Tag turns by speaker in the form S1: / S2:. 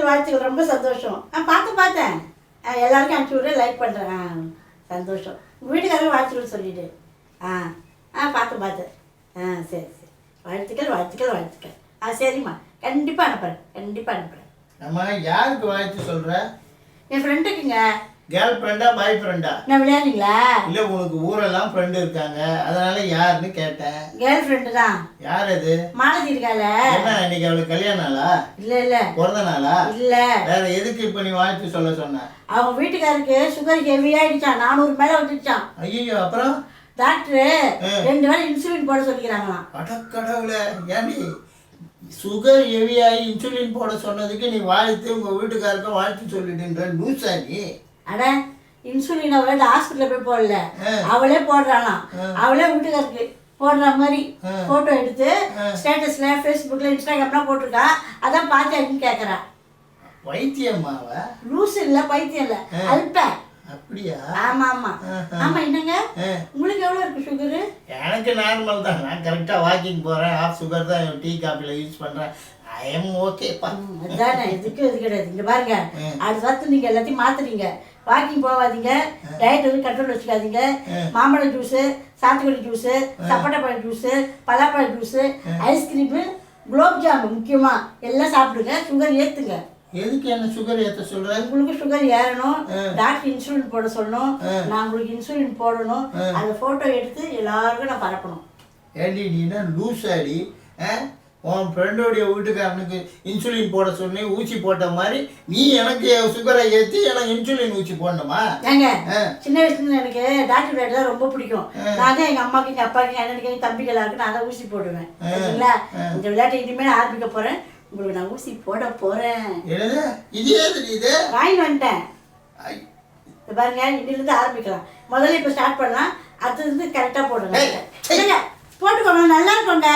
S1: வாழ்த்துக்கள் ரொம்ப சந்தோஷம். ஆ பார்த்து பார்த்தேன். ஆ எல்லாருக்கும் அனுப்பிச்சி விட்றேன். லைக் பண்ணுறேன் ஆ சந்தோஷம். வீட்டுக்காரங்க வாழ்த்துக்கள் சொல்லிவிடு ஆ ஆ பார்த்து பார்த்து ஆ சரி சரி. வாழ்த்துக்கள் வாழ்த்துக்கள் வாழ்த்துக்கள். ஆ சரிம்மா. கண்டிப்பாக அனுப்புகிறேன் கண்டிப்பாக அனுப்புகிறேன்
S2: அம்மா யாருக்கு வாழ்த்து சொல்ற?
S1: என் ஃப்ரெண்டுக்குங்க
S2: கேர்ள் ஃப்ரெண்டா பாய் ஃப்ரெண்டா
S1: நான் விளையாடுங்களா
S2: இல்ல உனக்கு ஊரெல்லாம் ஃப்ரெண்டு இருக்காங்க. அதனால யாருன்னு கேட்டேன்.
S1: கேர்ள் ஃப்ரெண்டு தான்.
S2: யார் அது?
S1: மாலதி இருக்கால
S2: என்ன இன்னைக்கு அவளுக்கு கல்யாண நாளா?
S1: இல்லை இல்லை.
S2: பிறந்த நாளா?
S1: இல்லை.
S2: வேற எதுக்கு இப்ப நீ வாழ்த்து சொல்ல சொன்ன?
S1: அவங்க வீட்டுக்காருக்கு சுகர் ஹெவியாகிடுச்சான் நானூறு மேலே வந்துடுச்சான்
S2: ஐயோ அப்புறம்?
S1: டாக்டரு. ரெண்டு வேளை இன்சுலின் போட சொல்லிக்கிறாங்களாம்.
S2: அடக்கடவுளே ஏண்டி? சுகர் ஹெவியாகி இன்சுலின் போட சொன்னதுக்கு நீ வாழ்த்து உங்க வீட்டுக்காருக்கும் வாழ்த்து சொல்லிட்டுன்ற லூசா நீ?
S1: அட இன்சுலின் அவளே ஹாஸ்பிட்டலில் போய் போடல. அவளே போடுறாளாம். அவளே வீட்டுக்காருக்கு போடுற மாதிரி. ஃபோட்டோ எடுத்து. ஸ்டேட்டஸில் ஃபேஸ்புக்கில் இன்ஸ்டாகிராம்லாம் போட்டிருக்கா. அதான் பார்த்தேன்னு கேட்குறா
S2: வைத்தியம்மாவ
S1: லூஸ் இல்லை பைத்தியம் இல்லை. அல்ப.
S2: அப்படியா?
S1: ஆமாம்
S2: ஆஹா.
S1: ஆமாம் என்னங்க. உங்களுக்கு எவ்வளோ இருக்குது சுகரு
S2: எனக்கு நார்மல் தான். நான் வாக்கிங் ஆஃப் சுகர் தான் டீ காப்பியில் யூஸ் பண்ணுறேன் ஐ எம் ஓகேப்பா
S1: அதானே. இதுக்கு இது கிடையாது. இங்கே பாருங்க. அடுத்த வாரத்து நீங்கள் எல்லாத்தையும் மாற்றுறீங்க வாக்கிங் போகாதீங்க டயட் வந்து கண்ட்ரோல் வச்சுக்காதீங்க. மாம்பழம் ஜூஸு சாத்துக்குடி ஜூஸு சப்போட்டா juice பலாப்பழ juice ice cream gulab jamun முக்கியமாக எல்லாம் சாப்பிடுங்க சுகர் ஏற்றுங்க
S2: எதுக்கு என்ன சுகர் ஏற்ற சொல்கிற
S1: உங்களுக்கு சுகர் ஏறணும். டாக்டர் இன்சுலின் போட சொல்லணும். நான் உங்களுக்கு இன்சுலின் போடணும். அந்த ஃபோட்டோ எடுத்து எல்லாருக்கும் நான் பரப்பணும்.
S2: ஏண்டி நீனா லூஸ் ஆடி உன் ஃப்ரெண்டோடைய வீட்டுக்காரனுக்கு இன்சுலின் போட சொன்னி ஊசி போட்ட மாதிரி நீ எனக்கு சுகரை ஏற்றி எனக்கு இன்சுலின் ஊசி போடணுமா?
S1: ஏங்க சின்ன வயசுல எனக்கு டாக்டர் வேலை தான் ரொம்ப பிடிக்கும். நான் தான் எங்க அம்மாக்கு எங்க அப்பாவுக்கு எங்க அண்ணனுக்கு எங்க தம்பிக்கு எல்லாருக்கும் நான் தான் ஊசி போடுவேன். சரிங்களா? இந்த விளையாட்டை இனிமேல் ஆரம்பிக்க போறேன். உங்களுக்கு நான் ஊசி போட போறேன்.
S2: என்னது? இது ஏது இது?
S1: வாங்கிட்டு வந்துட்டேன். பாருங்க இன்னிலிருந்து ஆரம்பிக்கலாம். முதல்ல இப்போ ஸ்டார்ட் பண்ணலாம். அடுத்தது கரெக்டாக போடுங்க போட்டுக்கோங்க. நல்லா இருக்குங்க